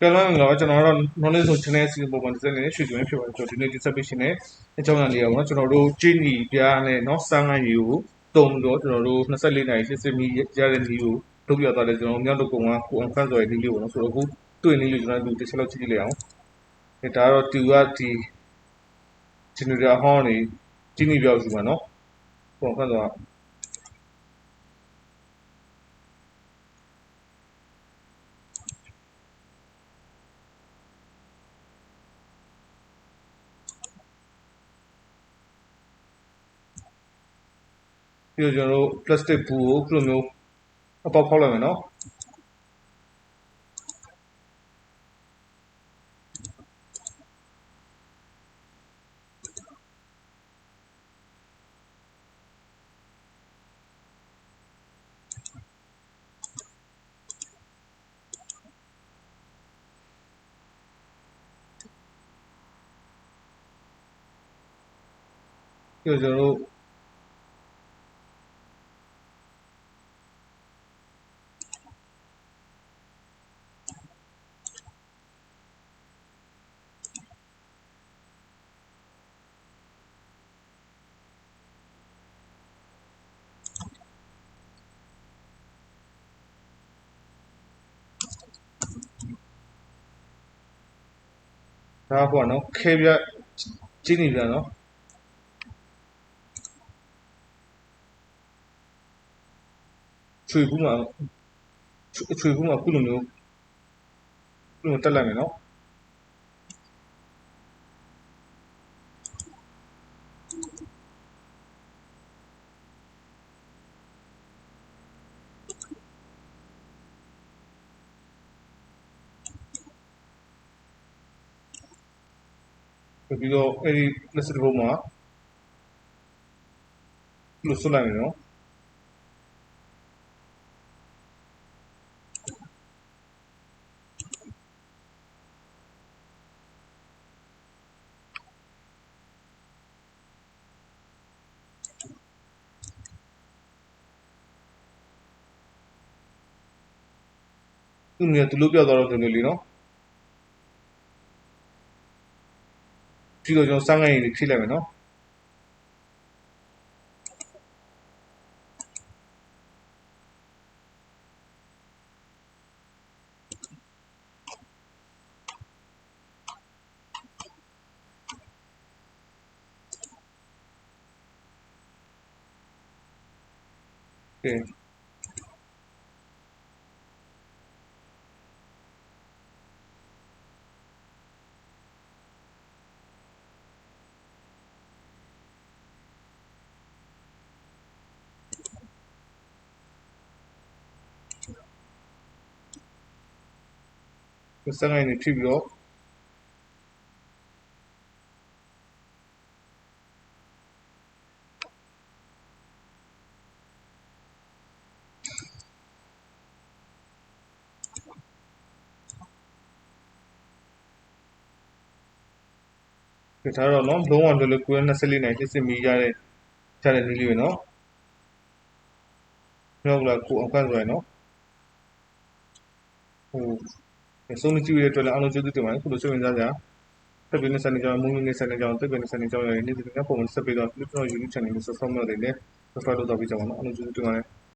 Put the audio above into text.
ကဲလို့ငါကျွန်တော်တို့ knowledge ဆို channel စီပုံမှန်တစ်စက်နဲ့ရွှေကျွေးဖြစ်ပါတယ်ကျွန်တော်ဒီနေ့ဒီ submission နဲ့အကြောင်းအရာလေးအောင်နော်ကျွန်တော်တို့ကျင်းညီပြားနဲ့เนาะစမ်းငန်းယူကိုတုံတော့ကျွန်တော်တို့24နိုင်စစ်စစ်မီရတဲ့နီးကိုထုတ်ပြသွားတယ်ကျွန်တော်မြောက်တော့ကုံကကိုအောင်ခန့်ဆိုတဲ့နီးလေးပေါ့နော်ဆိုတော့အခုတွေ့နေလို့ကျွန်တော်တို့တစ်ချက်လောက်ကြည့်ကြည့်လိုက်အောင်ဒါတော့တူကဒီ generator ဟောင်းနေကျင်းညီပြောက်စီမှာเนาะကိုအောင်ခန့်ဆိုတော့ ပြီးတော့ကျွန်တော်တို့ plastic ဘူးကိုခုလိုမျိုးအပေါက်ဖောက်လိုက်မယ်နော်ပြီးတော့ကျွ ဒါပေါ့နော်ခဲပြကျင်းနေပြန်နော်ချွေဘူးမှာချွေဘူးမှာခုလိုမျိုးခုလိုတက်လိုက်မယ်နော် ပြီးတော့အဲ့ဒီလက်စတစ်ပုံမှာလို့ဆွလိုက်မယ်နော်သူ့ငယ်သူလို့ပြောက်သွားတော့တယ်လေနော် ဒီလိုကျွန်တော်စမ်းငယ်ရင်ဖြည့်လိုက်မယ်နော်对。Okay. 29နေဖြည့်ပြီးတော့ဒါထားတော့နော်လုံးဝလွယ်လွယ်ကူရဲ24နိုင်80မီရတဲ့ခြေတဲ့လူကြီးပဲနော်။ဟုတ်လားကိုအောင်ကန့်ဆိုရယ်နော်။ဟုတ် ဆုံးနေကြည့်ရတဲ့အတွက်လည်းအားလုံးကျေးဇူးတင်ပါတယ်ခုလိုစိတ်ဝင်စားကြတက်ပြီးနေစနေကြောင်းမူးမီနေစနေကြောင်းတက်ပြီးနေစနေကြောင်းရဲ့နေ့စဉ်ကပုံမှန်ဆက်ပြီးတော့ကျွန်တော် YouTube channel ကို subscribe လုပ်နေတယ် subscribe လုပ်တော့ပြီးကြပါတော့အားလုံးကျေးဇူးတင်ပါတယ်